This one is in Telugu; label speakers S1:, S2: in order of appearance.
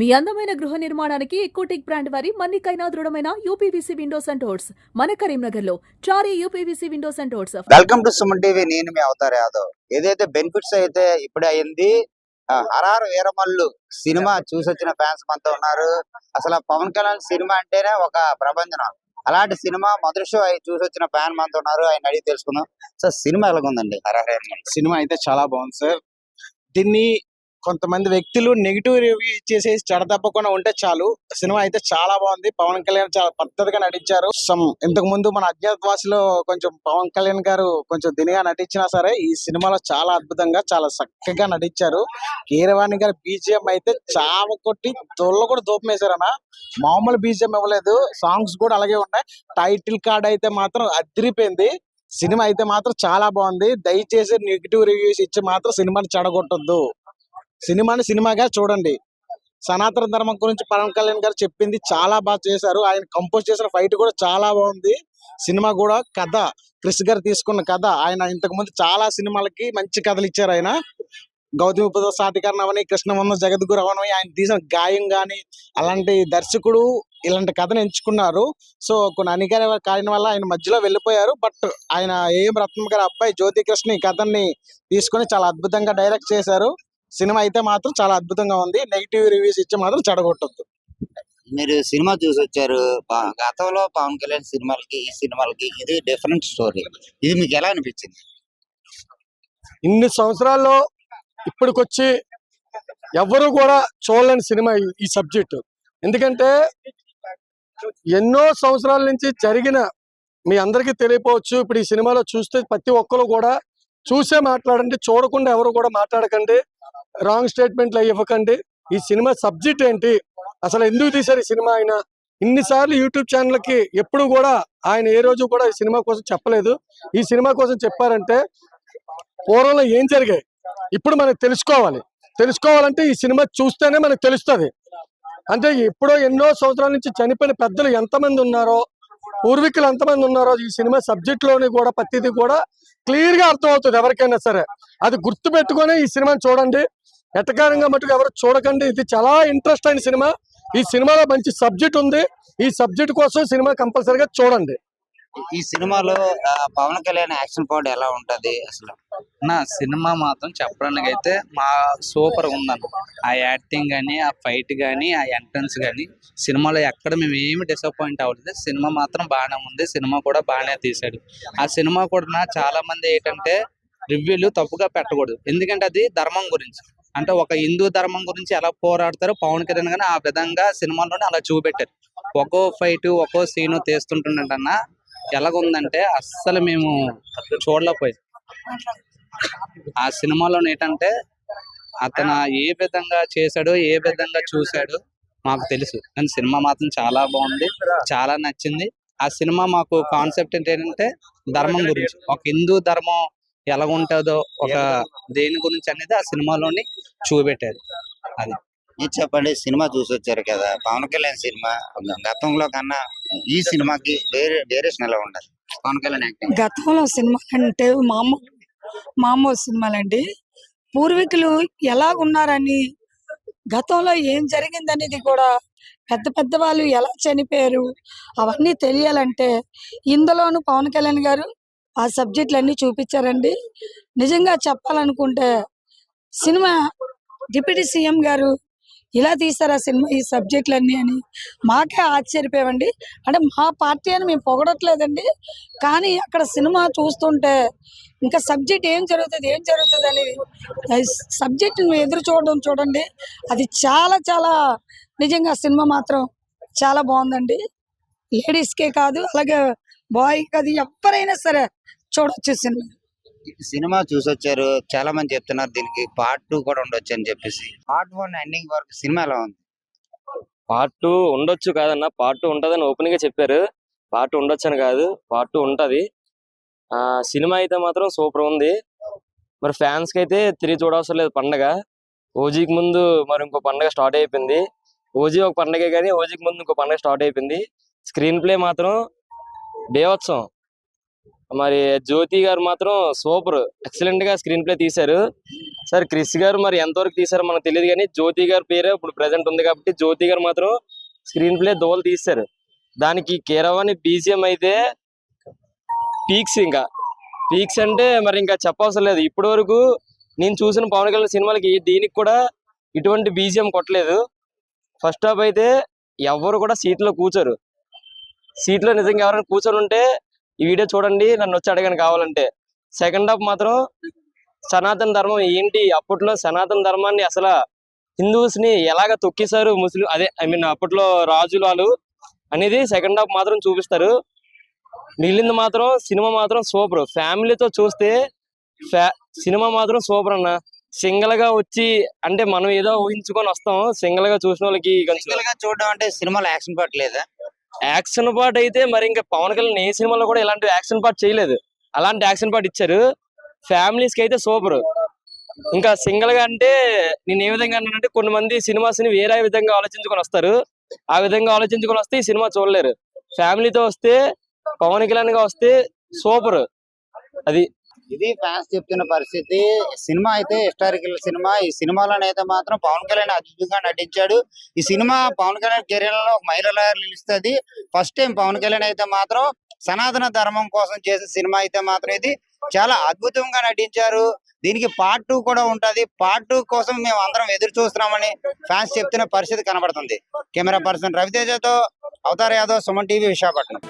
S1: మీ అందమైన గృహ నిర్మాణానికి ఎకోటెక్ బ్రాండ్ వారి మన్నికైనా దృఢమైన యూపీవీసీ విండోస్ అండ్ డోర్స్ మన కరీంనగర్లో Chari UPVC windows and doors
S2: welcome to Suman TV. నేను మీ అవతార్ యాదవ్. ఏదైతే బెనిఫిట్స్ అయితే ఇప్పుడే అయింది హరారు వీరమల్లు సినిమా చూసి వచ్చిన ఫ్యాన్స్ మనతో ఉన్నారు. అసలు పవన్ కళ్యాణ్ సినిమా అంటేనే ఒక ప్రపంచం. అలాంటి సినిమా మొదటి షో అయి చూసి వచ్చిన ఫ్యాన్ మనతో ఉన్నారు. ఆయన అడిగి తెలుసుకుందాం. సార్ సినిమా ఎలాగుందండి? హరారు వీరమల్లు.
S3: సినిమా అయితే చాలా బాగుంది సార్. దీన్ని కొంతమంది వ్యక్తులు నెగిటివ్ రివ్యూ ఇచ్చేసేసి చెడ తప్పకుండా ఉంటే చాలు. సినిమా అయితే చాలా బాగుంది. పవన్ కళ్యాణ్ చాలా పద్ధతిగా నటించారు. సమ్ ఇంతకు ముందు మన అజ్ఞాతవాసిలో కొంచెం పవన్ కళ్యాణ్ గారు కొంచెం దినిగా నటించినా సరే ఈ సినిమాలో చాలా అద్భుతంగా చాలా చక్కగా నటించారు. కీరవాణి గారి బీజిఎం అయితే చావ కొట్టి దొల్ల కూడా దూపం మామూలు బీజిఎం ఇవ్వలేదు. సాంగ్స్ కూడా అలాగే ఉన్నాయి. టైటిల్ కార్డ్ అయితే మాత్రం అదిరిపోయింది. సినిమా అయితే మాత్రం చాలా బాగుంది. దయచేసి నెగిటివ్ రివ్యూస్ ఇచ్చి మాత్రం సినిమాని చెడగొట్టొద్దు. సినిమాని సినిమాగా చూడండి. సనాతన ధర్మం గురించి పవన్ కళ్యాణ్ గారు చెప్పింది చాలా బాగా చేశారు. ఆయన కంపోజ్ చేసిన ఫైట్ కూడా చాలా బాగుంది. సినిమా కూడా కథ క్రిష్ గారు తీసుకున్న కథ ఆయన ఇంతకు ముందు చాలా సినిమాలకి మంచి కథలు ఇచ్చారు ఆయన. గౌతమి బుద్ధ సాటికరణ అవని కృష్ణవంద జగద్గురు అవని ఆయన తీసిన గాయం గాని అలాంటి దర్శకుడు ఇలాంటి కథను ఎంచుకున్నారు. సో కొన్ని అనికార్య కారణం వల్ల ఆయన మధ్యలో వెళ్ళిపోయారు. బట్ ఆయన ఏం రత్నం గారి అబ్బాయి జ్యోతి కృష్ణ ఈ కథని తీసుకొని చాలా అద్భుతంగా డైరెక్ట్ చేశారు. సినిమా అయితే మాత్రం చాలా అద్భుతంగా ఉంది. నెగిటివ్ రివ్యూస్ ఇచ్చి మాత్రం చెడగొట్టద్దు.
S2: మీరు సినిమా చూసి వచ్చారు. గతంలో పవన్ కళ్యాణ్ సినిమాలకి ఈ సినిమాలకి ఇది డిఫరెంట్ స్టోరీ ఇది మీకు ఎలా అనిపించింది?
S4: ఇన్ని సంవత్సరాల్లో ఇప్పటికొచ్చి ఎవరు కూడా చూడలేని సినిమా ఈ- ఈ సబ్జెక్టు ఎందుకంటే ఎన్నో సంవత్సరాల నుంచి జరిగిన మీ అందరికీ తెలియపోవచ్చు. ఇప్పుడు ఈ సినిమాలో చూస్తే ప్రతి ఒక్కరు కూడా చూసే మాట్లాడండి చూడకుండా ఎవరు కూడా మాట్లాడకండి రాంగ్ స్టేట్మెంట్లు అవి ఇవ్వకండి. ఈ సినిమా సబ్జెక్ట్ ఏంటి? అసలు ఎందుకు తీశారు ఈ సినిమా ఆయన? ఇన్నిసార్లు యూట్యూబ్ ఛానల్కి ఎప్పుడు కూడా ఆయన ఏ రోజు కూడా ఈ సినిమా కోసం చెప్పలేదు. ఈ సినిమా కోసం చెప్పారంటే పూర్వంలో ఏం జరిగాయి? ఇప్పుడు మనకు తెలుసుకోవాలి. తెలుసుకోవాలంటే ఈ సినిమా చూస్తేనే మనకు తెలుస్తుంది. అంటే ఎప్పుడో ఎన్నో సంవత్సరాల నుంచి చనిపోయిన పెద్దలు ఎంతమంది ఉన్నారో పూర్వీకులు ఎంతమంది ఉన్నారో ఈ సినిమా సబ్జెక్ట్లోని కూడా ప్రతిదీ కూడా క్లియర్గా అర్థమవుతుంది ఎవరికైనా సరే. అది గుర్తు పెట్టుకొని ఈ సినిమాని చూడండి. ఎటకారంగా మటుకు ఎవరు చూడకండి. ఇది చాలా ఇంట్రెస్ట్ అయిన సినిమా. ఈ సినిమాలో మంచి సబ్జెక్ట్ ఉంది. ఈ సబ్జెక్ట్ కోసం సినిమా కంపల్సరీగా చూడండి.
S2: ఈ సినిమాలో పవన్ కళ్యాణ్ యాక్షన్ పార్ట్ ఎలా ఉంటది అసలు?
S5: నా సినిమా మాత్రం చెప్పడానికి అయితే మా సూపర్ ఉందన్న. ఆ యాక్టింగ్ కానీ ఆ ఫైట్ కానీ ఆ ఎంట్రన్స్ కానీ సినిమాలో ఎక్కడ మేము ఏమి డిసప్పాయింట్ అవ్వలేదు. సినిమా మాత్రం బాగానే ఉంది. సినిమా కూడా బాగానే తీశాడు. ఆ సినిమా కూడా చాలా మంది ఏంటంటే రివ్యూలు తప్పుగా పెట్టకూడదు. ఎందుకంటే అది ధర్మం గురించి. అంటే ఒక హిందూ ధర్మం గురించి ఎలా పోరాడతారో పవన్ కళ్యాణ్ కానీ ఆ విధంగా సినిమాలోనే అలా చూపెట్టారు. ఒక్కో ఫైట్ ఒక్కో సీను తీస్తుంటుండన్న ఎలాగుందంటే అస్సలు మేము చూడలేకపోయాం. ఆ సినిమాలో ఏంటంటే అతను ఏ విధంగా చేశాడో ఏ విధంగా చూశాడో మాకు తెలుసు. కానీ సినిమా మాత్రం చాలా బాగుంది చాలా నచ్చింది. ఆ సినిమా మాకు కాన్సెప్ట్ ఏంటంటే ధర్మం గురించి. ఒక హిందూ ధర్మం ఎలా ఉంటుందో ఒక దేని గురించి అనేది ఆ సినిమాలోని చూపెట్టారు.
S2: అది. చెప్పండి సినిమా చూసి వచ్చారు కదా. పవన్ కళ్యాణ్ సినిమా. గతంలో కన్నా ఈ సినిమాకి వేరే వేరియేషన్ ఎలా ఉండదు పవన్ కళ్యాణ్ యాక్టింగ్
S6: గతంలో సినిమాలు అంటే మామూలు మామూలు సినిమాలండి. పూర్వీకులు ఎలా ఉన్నారని గతంలో ఏం జరిగిందనేది కూడా పెద్ద పెద్ద వాళ్ళు ఎలా చనిపోయారు అవన్నీ తెలియాలంటే ఇందులోను పవన్ కళ్యాణ్ గారు ఆ సబ్జెక్టులు అన్నీ చూపించారండి. నిజంగా చెప్పాలనుకుంటే సినిమా డిప్యూటీ సీఎం గారు ఇలా తీస్తారా సినిమా ఈ సబ్జెక్టులన్నీ అని. మాకే ఆశ్చర్యపోయామండి. అంటే మా పార్టీ అని మేము పొగడట్లేదండి. కానీ అక్కడ సినిమా చూస్తుంటే ఇంకా సబ్జెక్ట్ ఏం జరుగుతుంది ఏం జరుగుతుంది అనేది సబ్జెక్ట్ ఎదురు చూడడం చూడండి. అది చాలా చాలా నిజంగా సినిమా మాత్రం చాలా బాగుందండి. లేడీస్కే కాదు అలాగే బాయ్ కాదు ఎవరైనా సరే చూడొచ్చు సినిమా.
S2: సినిమా చూసి వచ్చారు చాలా మంది చెప్తున్నారు దీనికి పార్ట్ టూ కూడా ఉండొచ్చు అని చెప్పేసి. పార్ట్ వన్ ఎండింగ్ వరకు సినిమా ఎలా ఉంది?
S7: పార్ట్ టూ ఉండొచ్చు కాదన్న పార్ట్ టూ ఉంటదని ఓపెన్గా చెప్పారు. పార్ట్ టూ ఉండొచ్చు అని కాదు పార్ట్ టూ ఉంటది. ఆ సినిమా అయితే మాత్రం సూపర్ ఉంది. మరి ఫ్యాన్స్కి అయితే తిరిగి చూడవసరం లేదు పండగ. ఓజీకి ముందు మరి ఇంకో పండగ స్టార్ట్ అయిపోయింది. ఓజీ ఒక పండగే కానీ ఓజీకి ముందు ఇంకో పండగ స్టార్ట్ అయిపోయింది. స్క్రీన్ ప్లే మాత్రం బేవత్సం మరి జ్యోతి గారు మాత్రం సూపర్ ఎక్సలెంట్గా స్క్రీన్ ప్లే తీశారు. సార్ క్రిస్ గారు మరి ఎంతవరకు తీశారో మనకు తెలియదు కానీ జ్యోతి గారి పేరే ఇప్పుడు ప్రెసెంట్ ఉంది కాబట్టి జ్యోతి గారు మాత్రం స్క్రీన్ ప్లే దోలు తీశారు. దానికి కేరవాణి బీజిఎం అయితే పీక్స్ ఇంకా. పీక్స్ అంటే మరి ఇంకా చెప్పవసరం లేదు. ఇప్పటి వరకు నేను చూసిన పవన్ కళ్యాణ్ సినిమాలకి దీనికి కూడా ఇటువంటి బీజిఎం కొట్టలేదు. ఫస్ట్ హాఫ్ అయితే ఎవరు కూడా సీట్లో కూర్చోరు. సీట్లో నిజంగా ఎవరైనా కూర్చొని ఉంటే ఈ వీడియో చూడండి నన్ను వచ్చి అడగని కావాలంటే. సెకండ్ హాఫ్ మాత్రం సనాతన ధర్మం ఏంటి? అప్పట్లో సనాతన ధర్మాన్ని అసలు హిందూస్ని ఎలాగ తొక్కేశారు ముస్లిం అదే ఐ మీన్ అప్పట్లో రాజులు వాళ్ళు అనేది సెకండ్ హాఫ్ మాత్రం చూపిస్తారు. మిగిలింది మాత్రం సినిమా మాత్రం సూపర్. ఫ్యామిలీతో చూస్తే ఫ్యా సినిమా మాత్రం సూపర్ అన్న. సింగిల్గా వచ్చి అంటే మనం ఏదో ఊహించుకొని వస్తాం. సింగిల్గా చూసిన వాళ్ళకి కొంచెం
S2: చూడడం అంటే సినిమాలో యాక్షన్ పార్ట్ లేదా?
S7: యాక్షన్ పార్ట్ అయితే మరి ఇంకా పవన్ కళ్యాణ్ ఏ సినిమాలో కూడా ఇలాంటి యాక్షన్ పార్ట్ చేయలేదు. అలాంటి యాక్షన్ పార్ట్ ఇచ్చారు. ఫ్యామిలీస్కి అయితే సూపర్. ఇంకా సింగిల్గా అంటే నేను ఏ విధంగా అన్నానంటే కొన్ని మంది సినిమాస్ని వేరే విధంగా ఆలోచించుకొని వస్తారు. ఆ విధంగా ఆలోచించుకొని వస్తే ఈ సినిమా చూడలేరు. ఫ్యామిలీతో వస్తే పవన్ కళ్యాణ్గా వస్తే సూపర్. అది
S2: ఇది ఫ్యాన్స్ చెప్తున్న పరిస్థితి. సినిమా అయితే హిస్టారికల్ సినిమా. ఈ సినిమాలోనైతే మాత్రం పవన్ కళ్యాణ్ అద్భుతంగా నటించాడు. ఈ సినిమా పవన్ కళ్యాణ్ కెరీర్లో ఒక నిలుస్తుంది. ఫస్ట్ టైం పవన్ కళ్యాణ్ అయితే మాత్రం సనాతన ధర్మం కోసం చేసిన సినిమా అయితే మాత్రం ఇది. చాలా అద్భుతంగా నటించారు. దీనికి పార్ట్ టూ కూడా ఉంటది. పార్ట్ టూ కోసం మేము అందరం ఎదురు చూస్తున్నామని ఫ్యాన్స్ చెప్తున్న పరిస్థితి కనబడుతుంది. కెమెరా పర్సన్ రవితేజతో అవతార్ యాదవ్ సుమన్ టీవీ విశాఖపట్నం.